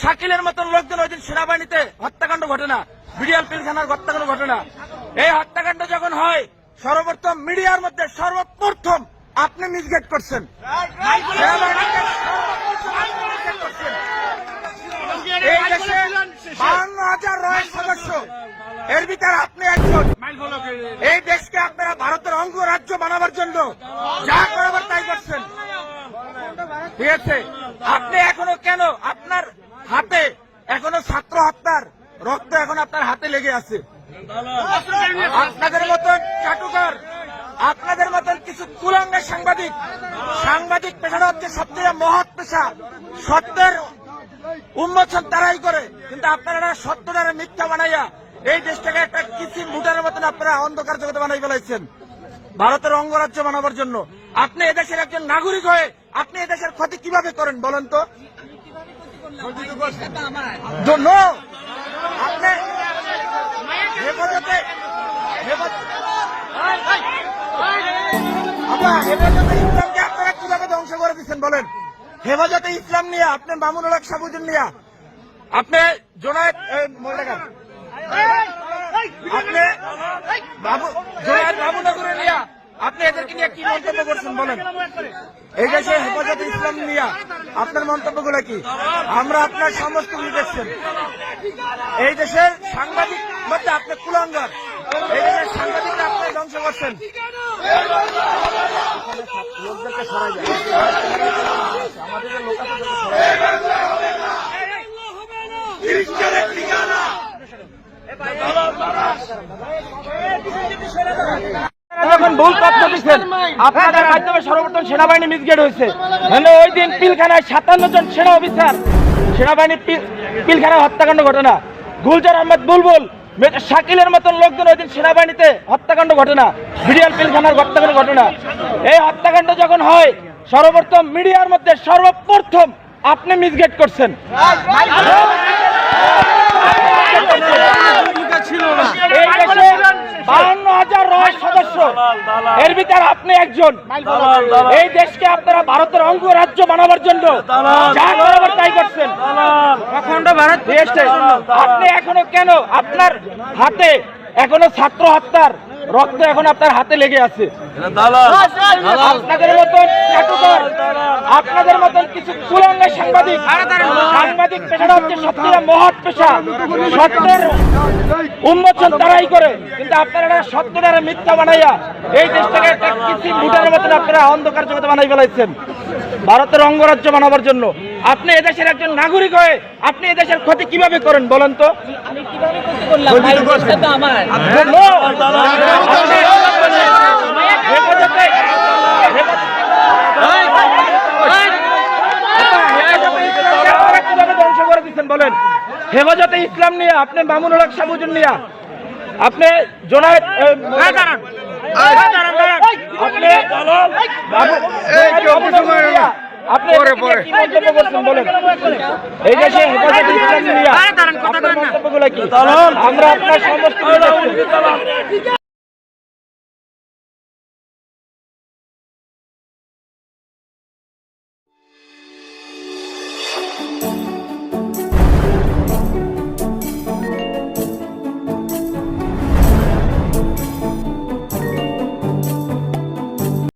শাকিলের মতন লোকজন ওই দিন সেনাবাহিনীতে হত্যাকাণ্ড ঘটনা বিডিআল পিলখানার হত্যাকাণ্ড ঘটনা এই হত্যাকাণ্ড যখন হয়, সর্বপ্রথম মিডিয়ার মধ্যে সর্বপ্রথম আপনি মিসগেড করছেন। এর ভিতরে আপনি একজন। এই দেশকে আপনারা ভারতের অঙ্গরাজ্য বানাবার জন্য যা করাবার তাই করছেন। ঠিক আছে? আপনি এখনও কেন আপনার হাতে এখনও ছাত্র হত্যার রক্ত এখন আপনার হাতে লেগে আছে? আপনাদের মতন চাটুকার আপনাদের মতন কিছু কুলাঙ্গের সাংবাদিক সাংবাদিক পেশাটা হচ্ছে সবচেয়ে মহৎ পেশা। সত্যের উন্মোচন তারাই করে। কিন্তু আপনারা সত্যটারে মিথ্যা বানাইয়া এই দেশটাকে একটা কিসিম ভুটানের মতন আপনারা অন্ধকার জগতে বানাই ফেলাইছেন। ভারতের অঙ্গরাজ্য বানাবার জন্য। আপনি এদেশের একজন নাগরিক হয়ে আপনি এদেশের ক্ষতি কীভাবে করেন বলেন তো আপনি হেফাজতে হেফাজতে ইসলামকে আপনারা কীভাবে ধ্বংস করে দিচ্ছেন বলেন হেফাজতে ইসলাম নিয়ে আপনি মামুনুল হক সাবুদ্দিন নিয়ে আপনি জোনায়েদ মহিলাকার। আপনি বাবু জোনায়েদ আপনি এদেরকে নিয়ে কি মন্তব্য করছেন বলেন এই দেশে হেফাজতে ইসলাম নিয়ে আপনার মন্তব্য মন্তব্যগুলো কি আমরা আপনার সমস্ত দেখছেন এই দেশের সাংবাদিক মধ্যে আপনি কুলাঙ্গার এই দেশের সাংবাদিকরা আপনি ধ্বংস করছেন লোকদেরকে সরাই যায় আমাদের লোক আছে তাদেরকে সরাই যায়। যখন ভুল তথ্য দিচ্ছেন আপনাদের মাধ্যমে সর্বপ্রথম সেনাবাহিনী মিসগেড হয়েছে। মানে ওই দিন পিলখানায় সাতান্ন জন সেনা অফিসার সেনাবাহিনী পিলখানায় হত্যাকাণ্ড ঘটনা। গুলজার আহমেদ বুলবুল মেয়েটা শাকিলের মতন লোকজন ওই দিন সেনাবাহিনীতে হত্যাকাণ্ড ঘটনা বিডিআল পিলখানার হত্যাকাণ্ড ঘটনা। এই হত্যাকাণ্ড যখন হয় সর্বপ্রথম মিডিয়ার মধ্যে সর্বপ্রথম আপনি মিসগেড করছেন। এই দেশে হাজার রয় সদস্য এর ভিতরে আপনি একজন। এই দেশকে আপনারা ভারতের অঙ্গরাজ্য বানাবার জন্য যা করাবার তাই করছেন। অখণ্ড ভারত আপনি এখনও কেন আপনার হাতে এখনও ছাত্র হত্যার রক্ত এখন আপনার হাতে লেগে আছে? আপনাদের মতন আপনাদের মতন কিছু কুলাঙ্গের সাংবাদিক সাংবাদিক পেশাটা হচ্ছে সত্যিটা মহৎ পেশা সত্যের উন্মোচন তারাই করে। কিন্তু আপনারা সত্যটারে মিথ্যা বানাইয়া এই দেশটাকে একটা কৃষি ভুটানের মতন আপনারা অন্ধকার জগতে বানাই ফেলাইছেন। ভারতের অঙ্গরাজ্য বানাবার জন্য। আপনি এদেশের একজন নাগরিক হয়ে আপনি এদেশের ক্ষতি কীভাবে করেন বলেন তো? আমি কীভাবে ক্ষতি করলাম? তো আমার No! আপনি হেফাজতে- হেফাজতে- আপনারা কীভাবে ধ্বংস করে দিচ্ছেন বলেন হেফাজতে ইসলাম নিয়ে আপনি মামুনুল হক সাবুজুন নিয়ে আপনি জোনায়েদ আপনি এই দেশে হেফাজতে ইসলাম নিয়ে আমরা আপনার সমস্ত।